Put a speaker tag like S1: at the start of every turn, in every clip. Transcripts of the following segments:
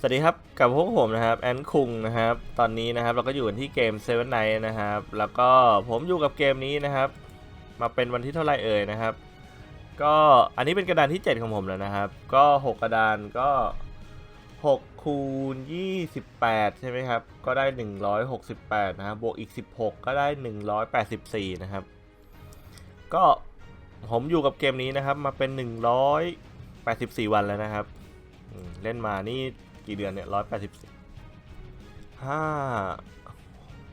S1: สวัสดีครับกับพวกผมนะครับแอนคุงนะครับตอนนี้นะครับเราก็อยู่กันที่เกม Seven Night นะครับแล้วก็ผมอยู่กับเกมนี้นะครับ มาเป็นวันที่เท่าไหร่เอ่ยนะครับ ก็อันนี้เป็นกระดานที่ 7 ของผมแล้วนะครับ ก็ 6 กระดานก็6คูณ28 ใช่ไหมครับ ก็ได้ 168 นะครับบวกอีก 16 ก็ได้ 184 นะครับ ก็ผมอยู่กับเกมนี้นะครับมาเป็น 184 วันแล้วนะครับเล่นมานี่ กี่เดือนเนี่ยร้อยแปดสิบห้า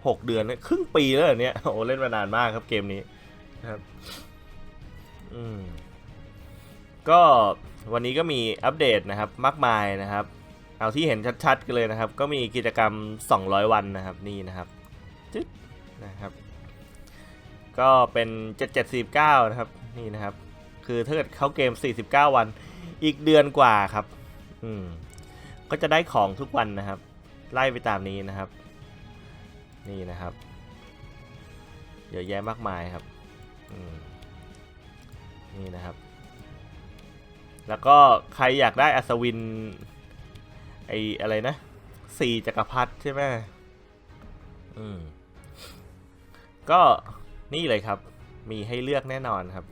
S1: หกเดือนเนี่ยครึ่งปีแล้วเหรอเนี่ยโอ้เล่นมานานมากครับเกมนี้นะครับอืมก็วันนี้ก็มีอัปเดตนะครับมากมายนะครับ เอาที่เห็นชัดๆกันเลยนะครับ ก็มีกิจกรรม 200 วันนะครับนี่นะครับจึ๊ดนะครับ ก็เป็น 7749 นะครับนี่นะครับ คือถ้าเกิดเข้าเกม 49 วันอีกเดือนกว่าครับ อืม ก็จะได้ของทุกวันนะครับ ไล่ไปตามนี้นะครับ นี่นะครับเยอะแยะมากมายครับนี่นะครับ แล้วก็ใครอยากได้อัศวินไออะไรนะสี่จักรพรรดิใช่ไหมอืมก็นี่เลยครับ มีให้เลือกแน่นอนครับ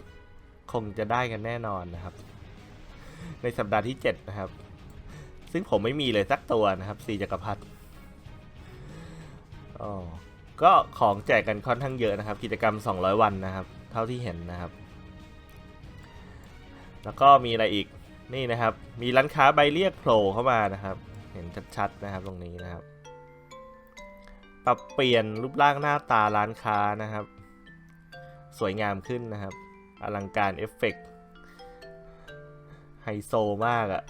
S1: คงจะได้กันแน่นอนนะครับ ในสัปดาห์ที่ 7 นะครับ ซึ่งผมไม่มีเลยสักตัวนะครับสี่จักรพรรดิอ๋อก็ของแจกกันค่อนข้างเยอะนะครับ กิจกรรม 200 วันนะครับ เท่าที่เห็นนะครับ แล้วก็มีอะไรอีกนี่นะครับ มีร้านค้าใบเรียกโผล่เข้ามานะครับ เห็นชัดๆนะครับตรงนี้นะครับ ปรับเปลี่ยนรูปร่างหน้าตาร้านค้านะครับ สวยงามขึ้นนะครับ อลังการเอฟเฟกต์ไฮโซมากอะ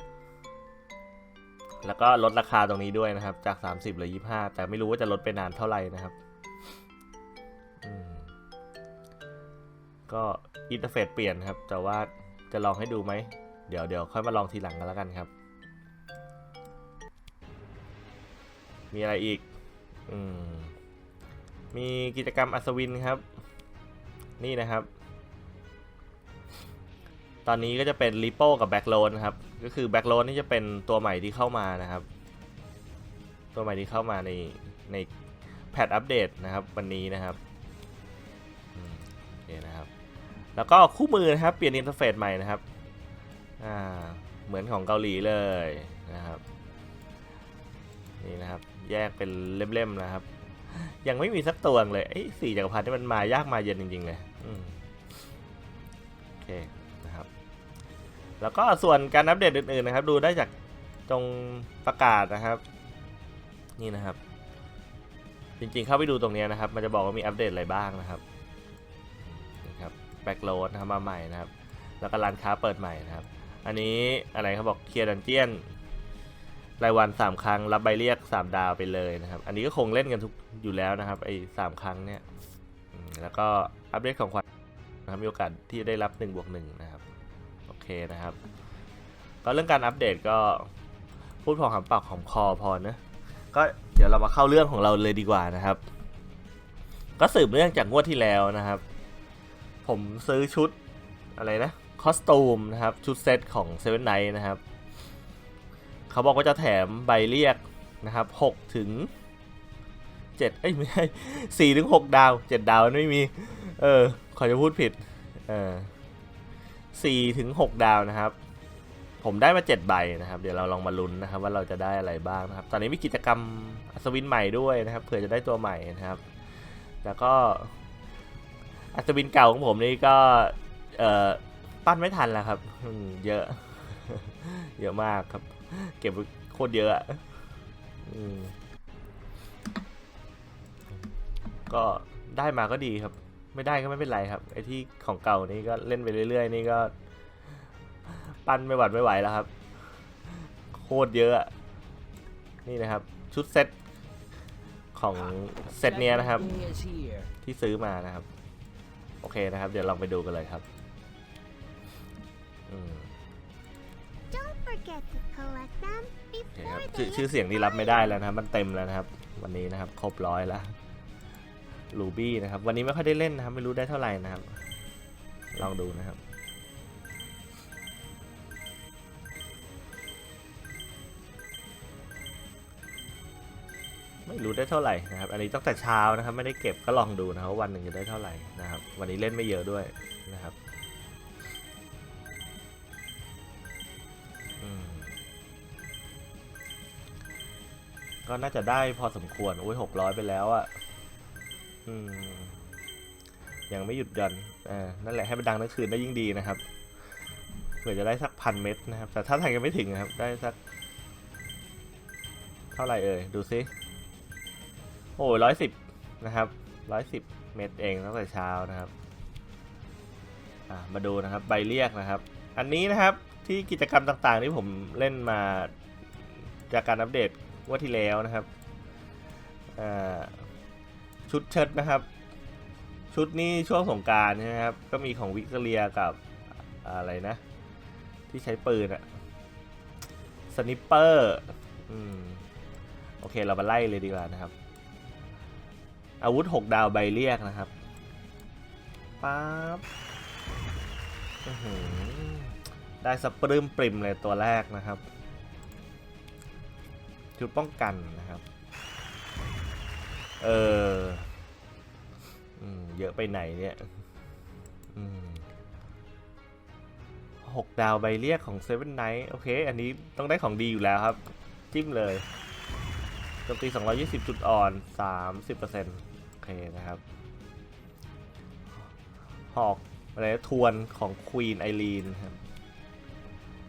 S1: แล้วก็ลดราคาตรงนี้ด้วยนะครับ จาก 30เหลือ25 แต่ไม่รู้ว่าจะลดไปนานเท่าไหร่นะครับก็อินเทอร์เฟซเปลี่ยนครับ แต่ว่าจะลองให้ดูไหม เดี๋ยวเดี๋ยวค่อยมาลองทีหลังกันแล้วกันครับ มีอะไรอีกอมมีกิจกรรมอัศวินครับ นี่นะครับ ตอนนี้ก็จะเป็นริโป้กับแบ็กโลนครับ ก็คือแบ็กโลนนี่จะเป็นตัวใหม่ที่เข้ามานะครับ ตัวใหม่ที่เข้ามาในในแพทอัปเดตนะครับวันนี้นะครับโอเคนะครับ แล้วก็คู่มือนะครับเปลี่ยนอินเทอร์เฟซใหม่นะครับอ่าเหมือนของเกาหลีเลยนะครับนี่นะครับแยกเป็นเล่มๆนะครับ ยังไม่มีสักตัวเลยไอ้สี่จักรพรรดินี่มันมายากมาเย็นจริงๆเลยโอเค แล้วก็ส่วนการอัปเดตอื่นๆนะครับ ดูได้จากตรงประกาศนะครับ นี่นะครับ จริงๆเข้าไปดูตรงนี้นะครับ มันจะบอกว่ามีอัปเดตอะไรบ้างนะครับนี่ครับแบ็กโหลดนะครับมาใหม่นะครับ แล้วก็ร้านค้าเปิดใหม่นะครับ อันนี้อะไรเขาบอกเคลียร์ดันเจียนรายวัน 3 ครั้งรับใบเรียก 3 ดาวไปเลยนะครับ อันนี้ก็คงเล่นกันทุกอยู่แล้วนะครับไอ้สามครั้งเนี่ยแล้วก็อัปเดตของขวัญนะครับมีโอกาสที่ได้รับ1บวก1นะครับ เคนะครับ ก็เรื่องการอัปเดตก็พูดพอหอมปากหอมคอพอนะก็เดี๋ยวเรามาเข้าเรื่องของเราเลยดีกว่านะครับ ก็สืบเนื่องจากงวดที่แล้วนะครับ ผมซื้อชุดอะไรนะคอสตูมนะครับ ชุดเซตของเซเว่นไนท์นะครับ เขาบอกว่าจะแถมใบเรียกนะครับหกถึงเจ็ดเอ้ยไม่ใช่สี่ถึงหกดาวเจ็ดดาวไม่มี เออ ขอจะพูดผิด เออ สี่ถึงหกดาวนะครับ ผมได้มาเจ็ดใบนะครับ เดี๋ยวเราลองมาลุ้นนะครับ ว่าเราจะได้อะไรบ้างนะครับ ตอนนี้มีกิจกรรมอัศวินใหม่ด้วยนะครับเผื่อจะได้ตัวใหม่นะครับ แล้วก็อัศวินเก่าของผมนี่ก็เอ่อปั้นไม่ทันแล้วครับเยอะ เยอะมากครับ เก็บโคตรเยอะอก็ได้มาก็ดีครับ ไม่ได้ก็ไม่เป็นไรครับ ไอ้ที่ของเก่านี่ก็เล่นไปเรื่อยๆ นี่ก็ ปั้นไม่หวัดไม่ไหวแล้วครับ โคตรเยอะอะนี่นะครับ ชุดเซตของเซตเนี้ยนะครับ ที่ซื้อมานะครับ โอเคนะครับ เดี๋ยวลองไปดูกันเลยครับอืม
S2: Don't forget to collect them
S1: โอเคครับ
S2: before
S1: ชื่อ
S2: they
S1: ชื่อเสียงนี้รับไม่ได้แล้วนะครับ มันเต็มแล้วนะครับ วันนี้นะครับ ครบร้อยแล้ว ลูบี้นะครับ วันนี้ไม่ค่อยได้เล่นนะครับ ไม่รู้ได้เท่าไหร่นะครับ ลองดูนะครับ ไม่รู้ได้เท่าไหร่นะครับ อันนี้ตั้งแต่เช้านะครับ ไม่ได้เก็บก็ลองดูนะครับวันหนึ่งจะได้เท่าไหร่นะครับ วันนี้เล่นไม่เยอะด้วยนะครับก็น่าจะได้พอสมควร โอ้ยหกร้อยไปแล้วอะ่ะ อืมยังไม่หยุดหย่อนเออนั่นแหละให้มันดังทั้งคืนได้ยิ่งดีนะครับเผื่อจะได้สักพันเม็ดนะครับ แต่ถ้าทางยังไม่ถึงนะครับ ได้สัก เท่าไหร่เอ่ย ดูซิ โอ้ร้อยสิบนะครับ ร้อยสิบเม็ดเองตั้งแต่เช้านะครับ อ่า มาดูนะครับ ใบเรียกนะครับ อันนี้นะครับที่กิจกรรมต่างๆที่ผมเล่นมาจากการอัปเดตว่าที่แล้วนะครับ อ่า ชุดเชิดนะครับ ชุดนี้ช่วงสงกรารใช่ไหมครับ ก็มีของวิกเรียกับอะไรนะ ที่ใช้ปืนอะสนิปเปอร์อืมโอเคเรามาไล่เลยดีกว่านะครับ อาวุธ 6 ดาวใบเรียกนะครับป๊าบได้สปรืมปริมเลยตัวแรกนะครับชุดป้องกันนะครับ เออเยอะไปไหนเนี่ยหกดาวใบเรียกของเซเว่นไนท์โอเค อันนี้ต้องได้ของดีอยู่แล้วครับ จิ้มเลยโจมตี 220 จุดอ่อน 30%โอเคนะครับ หอกอะไรนะทวนของควีนไอรีนครับ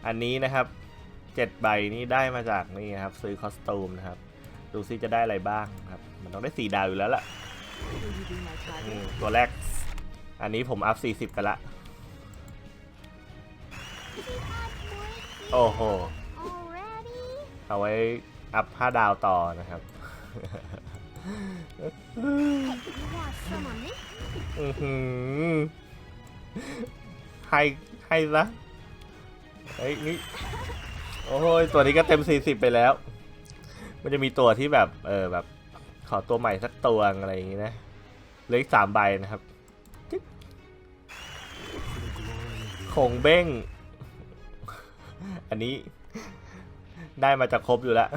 S1: อันนี้นะครับ 7 ใบนี้ได้มาจากนี่ครับ ซื้อคอสตูมนะครับ ดูซิจะได้อะไรบ้างครับ มันต้องได้4ดาวอยู่แล้วล่ะอืมตัวแรก อันนี้ผมอัพ40กันละ โอ้โห เอาไว้อัพ5ดาวต่อนะครับ อือหือให้ให้ซะเฮ้ยนี่ โอ้ยตัวนี้ก็เต็ม 40 ไปแล้ว มันจะมีตัวที่แบบ เออแบบ ขอตัวใหม่สักตัวอะไรอย่างงี้นะเหลืออีกสามใบนะครับจิ๊บโขงเบ้ง อันนี้ ได้มาจากครบอยู่แล้ว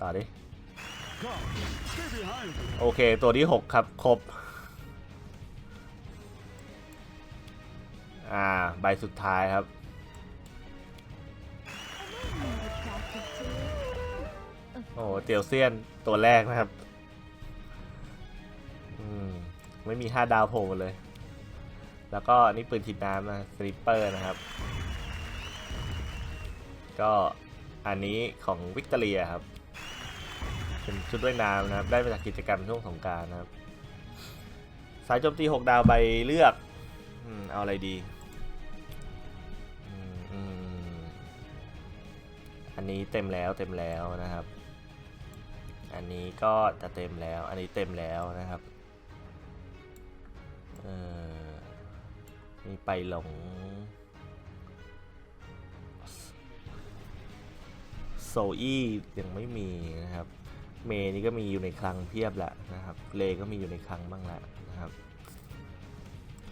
S1: ต่อดิ โอเค ตัวที่หกครับ ครบ อ่า ใบสุดท้ายครับ โอ้โหเตียวเซียนตัวแรกนะครับ อืม ไม่มีห้าดาวโผล่เลย แล้วก็นี่ปืนฉีดน้ำนะสลิปเปอร์นะครับ ก็อันนี้ของวิกตอเรียครับ เป็นชุดว่ายน้ำนะครับ ได้มาจากกิจกรรมช่วงสงการนะครับ สายโจมตี 6 ดาวใบเลือกอืมเอาอะไรดีอืมอืมอันนี้เต็มแล้วเต็มแล้วนะครับ อันนี้ก็จะเต็มแล้ว อันนี้เต็มแล้วนะครับ เออมีไปหลง โซอี้ยังไม่มีนะครับ เมย์นี่ก็มีอยู่ในคลังเพียบแหละนะครับ เลก็มีอยู่ในคลังบ้างแหละนะครับ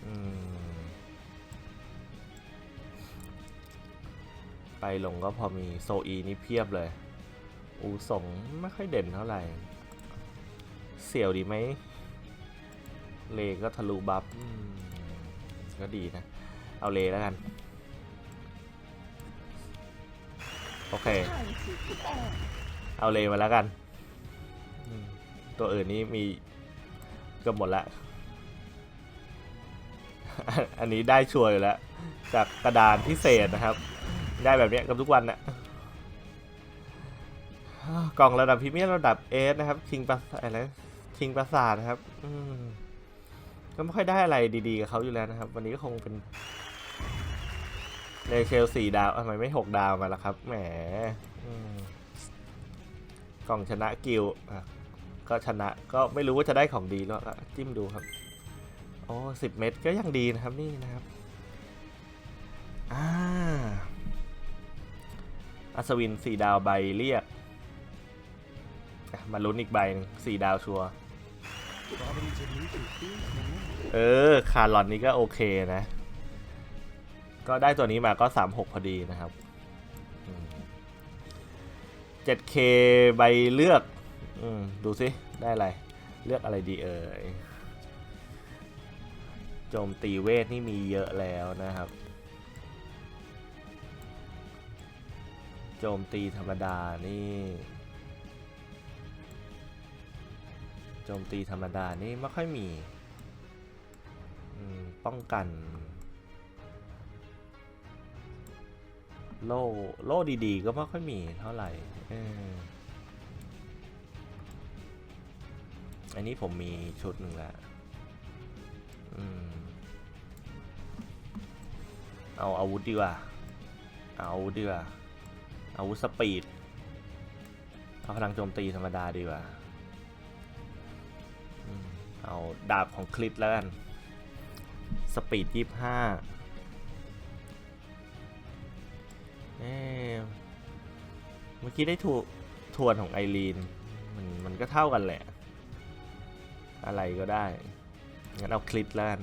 S1: อืมไปลงก็พอมีโซอีนี่เพียบเลย อูสงไม่ค่อยเด่นเท่าไหร่ เสี่ยวดีไหม เลก็ทะลุบัฟก็ดีนะ เอาเลแล้วกัน โอเค เอาเลมาแล้วกัน ตัวอื่นนี้มีกือบหมดละ อันนี้ได้ชัวร์อยู่แล้ว จากกระดานพิเศษนะครับ ได้แบบนี้กับทุกวันนะ กล่องระดับพรีเมียมระดับเอสนะครับคิงปราสาทอะไรคิงปราสาทนะครับ อืมก็ไม่ค่อยได้อะไรดีๆกับเขาอยู่แล้วนะครับ วันนี้ก็คงเป็นเลเชลสี่ดาวทำไมไม่หกดาวมาล่ะครับ แหมมกล่องชนะกิลก็ชนะก็ไม่รู้ว่าจะได้ของดีหรอกอะจิ้มดูครับ โอ้สิบเม็ดก็ยังดีนะครับนี่นะครับอ่าอัศวินสี่ดาวใบเรียก มาลุ้นอีกใบหนึงสี่ดาวชัวร์เออ คาร์ลอนนี้ก็โอเคนะ ก็ได้ตัวนี้มาก็สามหกพอดีนะครับ 7K ใบเลือกอดูสิ ได้อะไร เลือกอะไรดีเอ่ย โจมตีเวทนี่มีเยอะแล้วนะครับ โจมตีธรรมดานี่ โจมตีธรรมดานี่ไม่ค่อยมีป้องกัน โล่โล่ดีๆ ก็ไม่ค่อยมีเท่าไหร่ออันนี้ผมมีชุดหนึ่งแล้วเอาอาวุธดีกว่า เอาอาวุธดีกว่า อาวุธสปีด เอาพลังโจมตีธรรมดาดีกว่า เอาดาบของคลิปแล้วกัน สปีดยี่ห้าเอเมื่อกี้ได้ถูทวนของไอรีน มันมันก็เท่ากันแหละ อะไรก็ได้ งั้นเอาคลิปแล้วกัน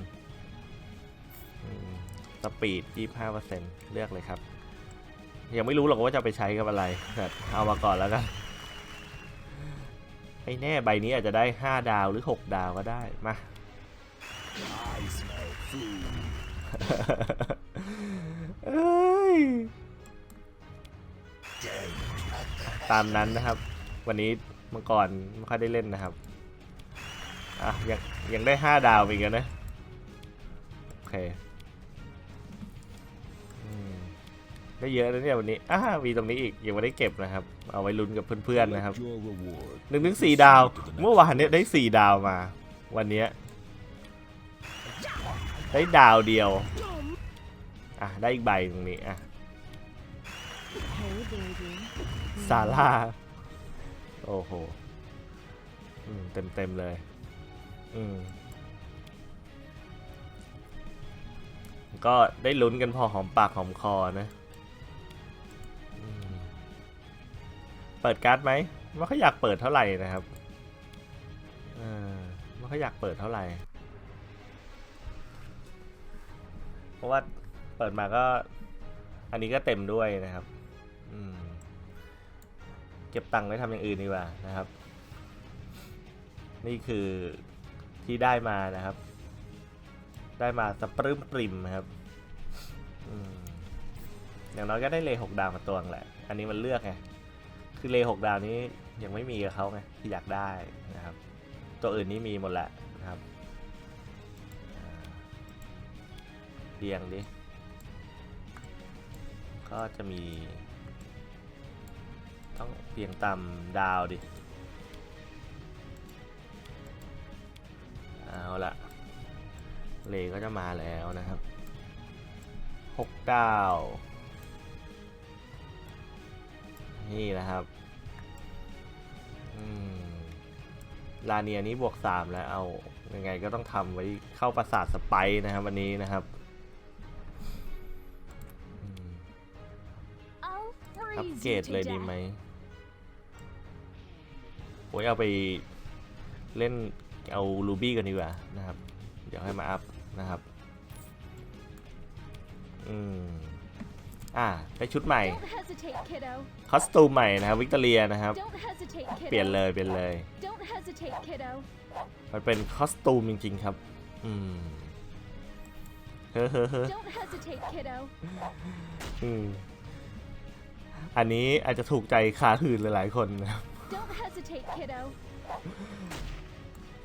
S1: สปีดยี่ห้าเปอร์เซ็นต์เลือกเลยครับ ยังไม่รู้หรอกว่าจะไปใช้กับอะไร แต่เอามาก่อนแล้วกัน ไม่แน่ใบนี้อาจจะได้ 5 ดาวหรือ 6 ดาวก็ได้ มา ตามนั้นนะครับ วันนี้มังกรไม่ค่อยได้เล่นนะครับ อะ ยังยังได้ 5 ดาวอีกนะ โอเค ได้เยอะนะเนี่ยวันนี้อ่ามีตรงนี้อีกยังไม่ได้เก็บนะครับ เอาไว้ลุ้นกับเพื่อนๆนะครับ
S3: Your reward.
S1: หนึ่งถึงสี่ดาว เมื่อวานเนี้ยได้สี่ดาวมา วันเนี้ยได้ดาวเดียว อะได้อีกใบตรงนี้อะ
S4: Hey, baby.
S1: ซาร่าโอ้โหอืมเต็มเต็มๆเลย อืมก็ได้ลุ้นกันพอหอมปากหอมคอนะ เปิดการ์ดไหมไม่ค่อยอยากเปิดเท่าไหร่นะครับเออไม่ค่อยอยากเปิดเท่าไหร่ เพราะว่าเปิดมาก็ อันนี้ก็เต็มด้วยนะครับเก็บตังค์ไว้ทำอย่างอื่นดีกว่านะครับ นี่คือที่ได้มานะครับ ได้มาสปรึ้มปริมครับออย่างน้อยก็ได้เลหกดาวมาตัวงแหละ อันนี้มันเลือกไง คือเลหกดาวนี้ยังไม่มีกับเขาไงที่อยากได้นะครับ ตัวอื่นนี่มีหมดแหละนะครับเรียงดิ ก็จะมี ต้องเรียงตามดาวดิ เอาละเลก็จะมาแล้วนะครับหกดาว นี่นะครับอืมลาเนียนี้บวกสามแล้วเอายังไงก็ต้องทำไว้เข้าประสาทสไปร์นะครับวันนี้นะครับอืม
S2: I'll
S1: อัป
S2: freeze
S1: เกร
S2: you
S1: ด
S2: to
S1: เลยดี
S2: death.
S1: ไหมโอ้ยเอาไปเล่นเอารูบี้กันดีกว่านะครับ เดี๋ยวให้มาอัพนะครับ อืม อ่าได้ชุดใหม่
S5: Don't hesitate, kiddo.
S1: คอสตูมใหม่นะครับวิกตอเรียนะครับ
S5: Don't hesitate, kiddo.
S1: เปลี่ยนเลยเปลี่ยนเลย
S5: Don't hesitate, kiddo.
S1: มันเป็นคอสตูมจริงๆครับ อืมเฮ้อเฮ้อเฮ้อ
S5: Don't hesitate, kiddo.
S1: อืมอันนี้อาจจะถูกใจขาหื่นหลายๆคนนะครับ
S5: Don't hesitate, kiddo.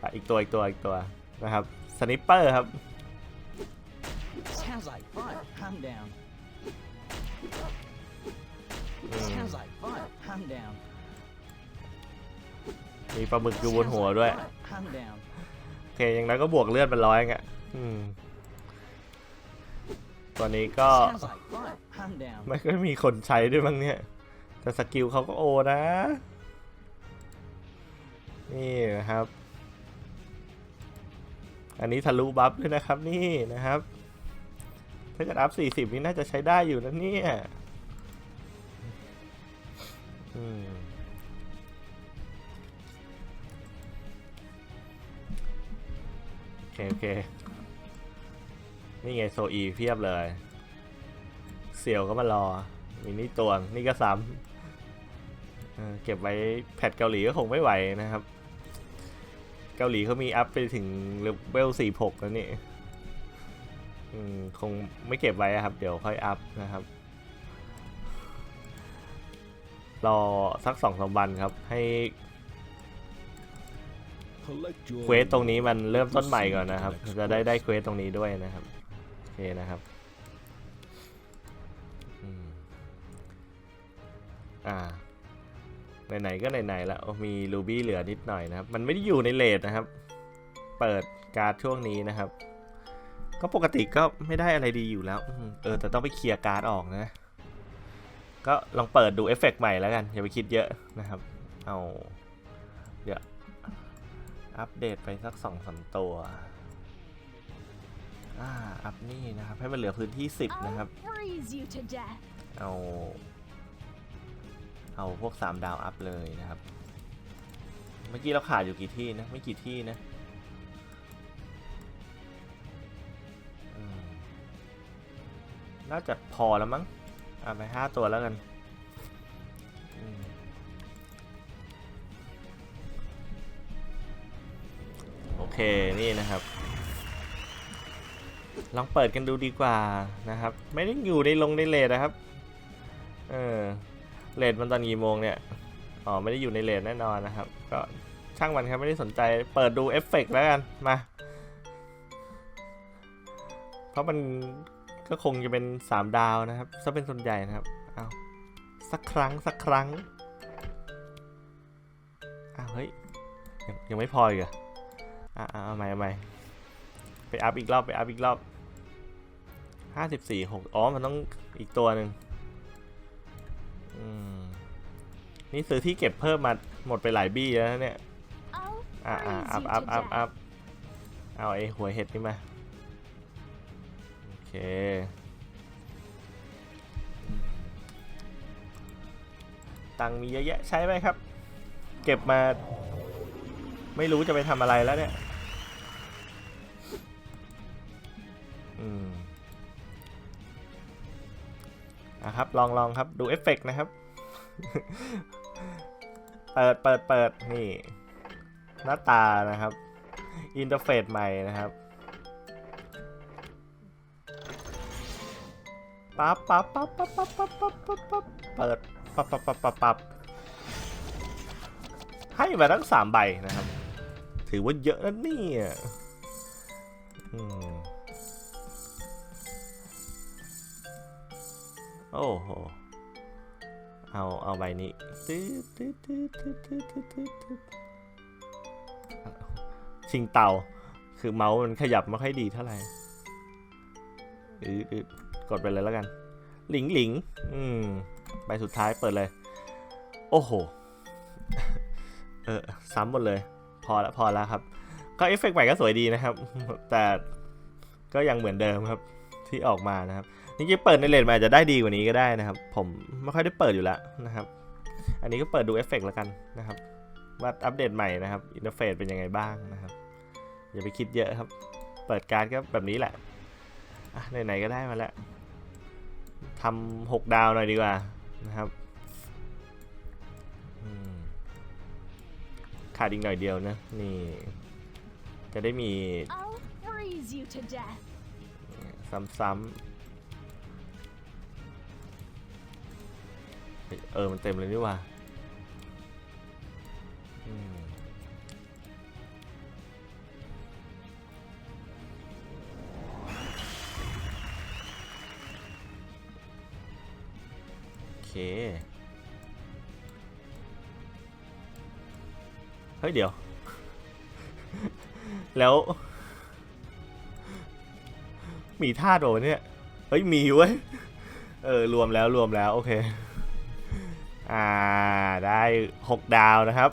S1: อะอีกตัวอีกตัวอีกตัวนะครับสนิปเปอร์ครับ
S6: Sounds like fun. I'm down.
S1: อืม
S6: Sounds like fun. I'm down.
S1: มีปลาหมึกอยู่บน
S6: Sounds
S1: หัว
S6: like
S1: ด้วย
S6: fun. I'm down.
S1: โอเคอย่างนั้นก็บวกเลือดเป็นร้อยไงอืมตัวนี้ก็
S6: Sounds like fun. I'm down.
S1: ไม่ค่อยมีคนใช้ด้วยมั้งเนี่ย แต่สกิลเขาก็โอนะ นี่นะครับ อันนี้ทะลุบัฟด้วยนะครับนี่นะครับ ถ้าเกิดอัพ40นี่น่าจะใช้ได้อยู่นะเนี่ยโอเค โอเค นี่ไงโซอีเพียบเลย เสี่ยวก็มารอ มีนี่ตวนี่ก็ซ้ำเออเก็บไว้แพทเกาหลีก็คงไม่ไหวนะครับ เกาหลีเขามีอัพไปถึงเลเวล46 แล้วนี่ อืมคงไม่เก็บไว้ครับ เดี๋ยวค่อยอัพนะครับ รอสักสองสามวันครับ ให้เควสตรงนี้มันเริ่มต้นใหม่ก่อนนะครับ จะได้ได้เควสตรงนี้ด้วยนะครับ โอเคนะครับอ่าไหนๆก็ไหนๆแล้วมีรูบี้เหลือนิดหน่อยนะครับ มันไม่ได้อยู่ในเลทนะครับ เปิดการ์ดช่วงนี้นะครับ ก็ปกติก็ไม่ได้อะไรดีอยู่แล้ว เออ แต่ต้องไปเคลียร์การ์ดออกนะ ก็ลองเปิดดูเอฟเฟกต์ใหม่แล้วกัน อย่าไปคิดเยอะนะครับ เอา เดี๋ยว อัปเดตไปสักสองสามตัวอ่าอัพนี่นะครับ ให้มันเหลือพื้นที่ 10 นะครับ เอา เอาพวก 3 ดาวอัพเลยนะครับ เมื่อกี้เราขาดอยู่กี่ที่นะ ไม่กี่ที่นะ น่าจะพอแล้วมั้งเอาไป5ตัวแล้วกันโอเค นี่นะครับ ลองเปิดกันดูดีกว่านะครับ ไม่ได้อยู่ในลงในเลทนะครับ เออเลทมันตอนกี่โมงเนี่ย อ๋อ ไม่ได้อยู่ในเลทแน่นอนนะครับ ก็ช่างมันครับไม่ได้สนใจ เปิดดูเอฟเฟกต์แล้วกัน มา เพราะมัน ก็คงจะเป็น 3 ดาวนะครับซะเป็นส่วนใหญ่นะครับเอาสักครั้งสักครั้งอ้าวเฮ้ยยังยังไม่พออีกเหรออะอะเอาใหม่เอาใหม่ไปอัพอีกรอบไปอัพอีกรอบห้าสิบสี่หกอ๋อ มันต้องอีกตัวหนึ่งอืมนี่ซื้อที่เก็บเพิ่มมาหมดไปหลายบี้แล้วนะเนี่ย
S5: I'll
S1: อะอะ
S5: freeze
S1: อัพ
S5: you
S1: อัพ
S5: to
S1: อัพอั
S5: death.
S1: พเอาไอ้หัวเห็ดนี่มาโอ เค ตังมีเยอะแยะใช้ไหมครับ เก็บมา ไม่รู้จะไปทำอะไรแล้วเนี่ย อืมอะครับ ลองลองครับ ดูเอฟเฟกต์นะครับ เปิดเปิดเปิดนี่ หน้าตานะครับ อินเทอร์เฟซใหม่นะครับ ปั๊บปั๊บปั๊บปั๊บปั๊บปั๊บปั๊บปั๊บปั๊บเปิดปั๊บปั๊บปั๊บปั๊บปั๊บให้มาทั้งสามใบนะครับ ถือว่าเยอะนะเนี่ยโอ้โห เอา เอาใบนี้ตีตึ๊ดตึ๊ดตึ๊ดตึ๊ดตึ๊ดตึ๊ดตึ๊ดชิงเตา คือเมาส์มันขยับไม่ค่อยดีเท่าไหร่อืดอืด กดไปเลยแล้วกัน หลิงหลิง อืมใบสุดท้ายเปิดเลย โอ้โห เออ ซ้ำหมดเลย พอละพอแล้วครับ ก็เอฟเฟกต์ใหม่ก็สวยดีนะครับ แต่ก็ยังเหมือนเดิมครับ ที่ออกมานะครับจริงๆเปิดในเลนมาจะได้ดีกว่านี้ก็ได้นะครับ ผมไม่ค่อยได้เปิดอยู่แล้วนะครับ อันนี้ก็เปิดดูเอฟเฟกต์แล้วกันนะครับ ว่าอัปเดตใหม่นะครับอินเทอร์เฟซเป็นยังไงบ้างนะครับ อย่าไปคิดเยอะครับ เปิดการดก็แบบนี้แหละอะไหนๆก็ได้มาแล้ว ทำหกดาวหน่อยดีกว่านะครับอืมขาดอีกหน่อยเดียวนะ นี่ จะได้มี
S5: I'll freeze you to death.
S1: ซ้ำๆเฮ้ยเออ มันเต็มเลยนี่หว่าอืม เคเฮ้ย เดี๋ยว แล้ว มีท่าโดนเนี่ย เฮ้ย มีเว้ย เออ รวมแล้วรวมแล้ว โอเค อ่า ได้หกดาวนะครับ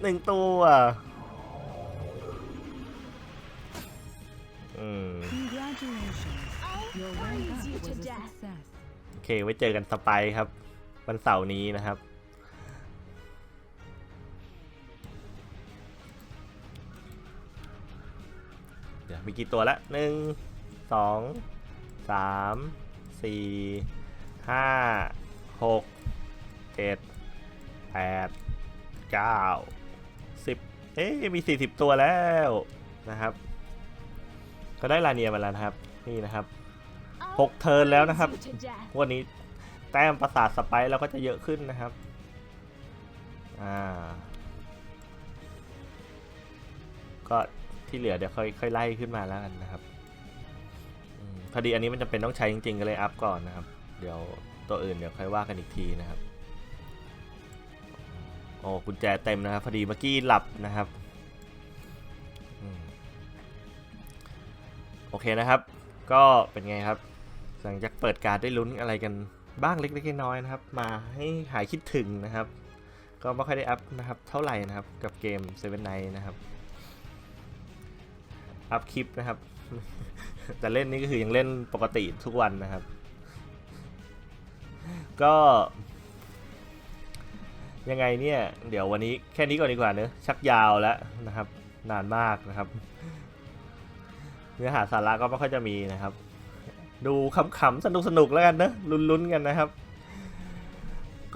S1: หนึ่งตัว เคไว้เจอกันสไปครับ วันเสาร์นี้นะครับ เดี๋ยวมีกี่ตัวละหนึ่งสองสามสี่ห้าหกเจ็ดแปดเก้าสิบเอ๊ะมีสี่สิบตัวแล้วนะครับ ก็ได้ลาเนียมาแล้วนะครับ นี่นะครับ
S5: I'll
S1: หกเทิร์นแล้วนะครับ
S5: freeze you to death.
S1: วันนี้แต้มประสาทสไปร์เราก็จะเยอะขึ้นนะครับ อ่า ก็ที่เหลือเดี๋ยวค่อยค่อยไล่ขึ้นมาแล้วกันนะครับอมพอดีอันนี้มันจะเป็นต้องใช้จริงๆก็เลยอัพก่อนนะครับ เดี๋ยวตัวอื่นเดี๋ยวค่อยว่ากันอีกทีนะครับ โอ้กุญแจเต็มนะครับ พอดีเมื่อกี้หลับนะครับอืมโอเคนะครับ ก็เป็นไงครับ หลังจากเปิดการได้ลุ้นอะไรกันบ้างเล็กๆน้อยๆนะครับ มาให้หายคิดถึงนะครับ ก็ไม่ค่อยได้อัพนะครับเท่าไหร่นะครับกับเกม Seven Night นะครับ อัพคลิปนะครับ แต่เล่นนี่ก็คือยังเล่นปกติทุกวันนะครับ ก็ยังไงเนี่ยเดี๋ยววันนี้แค่นี้ก่อนดีกว่าเนอะชักยาวแล้วนะครับ นานมากนะครับ เนื้อหาสาระก็ไม่ค่อยจะมีนะครับ ดูขำๆสนุกๆแล้วกันเนอะลุ้นๆกันนะครับ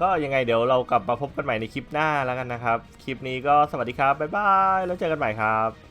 S1: ก็ยังไงเดี๋ยวเรากลับมาพบกันใหม่ในคลิปหน้าแล้วกันนะครับ คลิปนี้ก็สวัสดีครับ บ๊ายบาย แล้วเจอกันใหม่ครับ